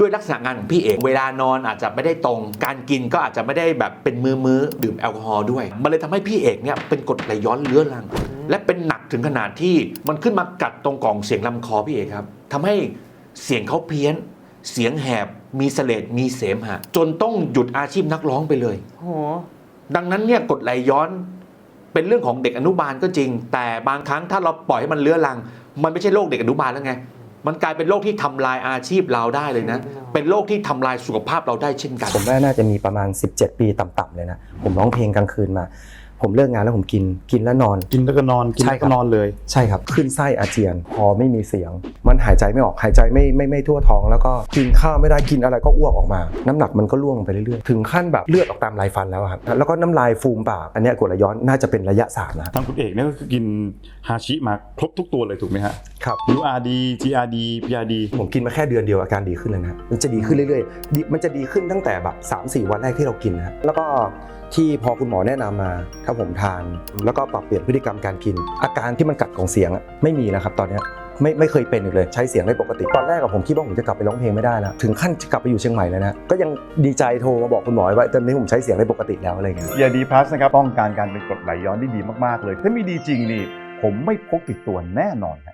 ด้วยลักษณะงานของพี่เอกเวลานอนอาจจะไม่ได้ตรง การกินก็อาจจะไม่ได้แบบเป็นมือมือๆดื่มแอลกอฮอล์ด้วย มันเลยทำให้พี่เอกเนี่ยเป็นกรดไหลย้อนเรื้อรัง และเป็นหนักถึงขนาดที่มันขึ้นมากัดตรงกล่องเสียงลำคอพี่เอกครับทำให้เสียงเขาเพี้ยน เสียงแหบ มีเสลดมีเสมหะจนต้องหยุดอาชีพนักร้องไปเลย โห ดังนั้นเนี่ยกรดไหลย้อนเป็นเรื่องของเด็กอนุบาลก็จริง แต่บางครั้งถ้าเราปล่อยให้มันเลื้อรัง มันไม่ใช่โรคเด็กอนุบาลแล้วไง มันกลายเป็นโรคที่ทำลายอาชีพเราได้เลยนะ เป็นโรคที่ทำลายสุขภาพเราได้เช่นกัน ผมว่าน่าจะมีประมาณ 17 ปีต่ำๆเลยนะ ผมร้องเพลงกลางคืนมา ผมเลิกงานแล้วผมกิน กินแล้วนอน กินแล้วก็นอน กินใช่แล้วครัก็บนอนเลย ใช่ครับ ขึ้นไส้อาเจียน พอไม่มีเสียง มันหายใจไม่ออก หายใจไม่ไม่ไม่ทั่วท้อง แล้วก็กินข้าวไม่ได้ กินอะไรก็อ้วกออกมา น้ำหนักมันก็ร่วงไปเรื่อยๆ ถึงขั้นแบบเลือดออกตามลายฟันแล้วอะครับ แล้วก็น้ำลายฟูมปาก อันเนี้ยกรดไหลย้อนน่าจะเป็นระยะสามนะทางคุณเอกเนี่ยก็คือกินฮาชิมาครบทุกตัวเลยถูกไหมฮะ ครับ URD GRD PRD ผมกินมาแค่เดือนเดียวอาการดีขึ้นเลยนะฮะมันจะดีขึ้นเรื่อยๆดีมันจะดีขึ้นตั้งแต่แบบ 3 4 วันแรกที่เรากินนะฮะแล้วก็ที่พอคุณหมอแนะนำมาถ้าผมทาน แล้วก็ปรับเปลี่ยนพฤติกรรมการกิน อาการที่มันกัดของเสียงอะไม่มีแล้วครับตอนเนี้ยไม่ไม่เคยเป็นอีกเลยใช้เสียงได้ปกติตอนแรกอะผมคิดว่าผมจะกลับไปร้องเพลงไม่ได้แล้วถึงขั้นจะกลับไปอยู่เชียงใหม่เลยนะก็ยังดีใจโทรมาบอกคุณหมอว่าตอนนี้ผมใช้เสียงได้ปกติแล้วอะไรเงี้ย ยาดีพลัสนะครับป้องกันการเป็นกรดไหลย้อนได้ดีมากๆเลย ถ้ามีดีจริงนี่ ผมไม่พกติดตัวแน่นอนฮะ